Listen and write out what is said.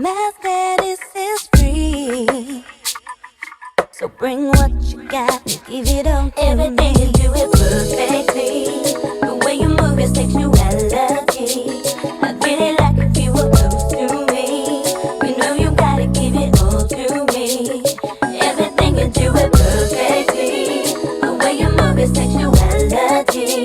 Mathematics is free. So bring what you got and give it all to Everything me. you do it perfectly. The way you move your sexuality. I really like if you were close to me. You know you gotta give it all to me. Everything you do it perfectly. The way you move your sexuality.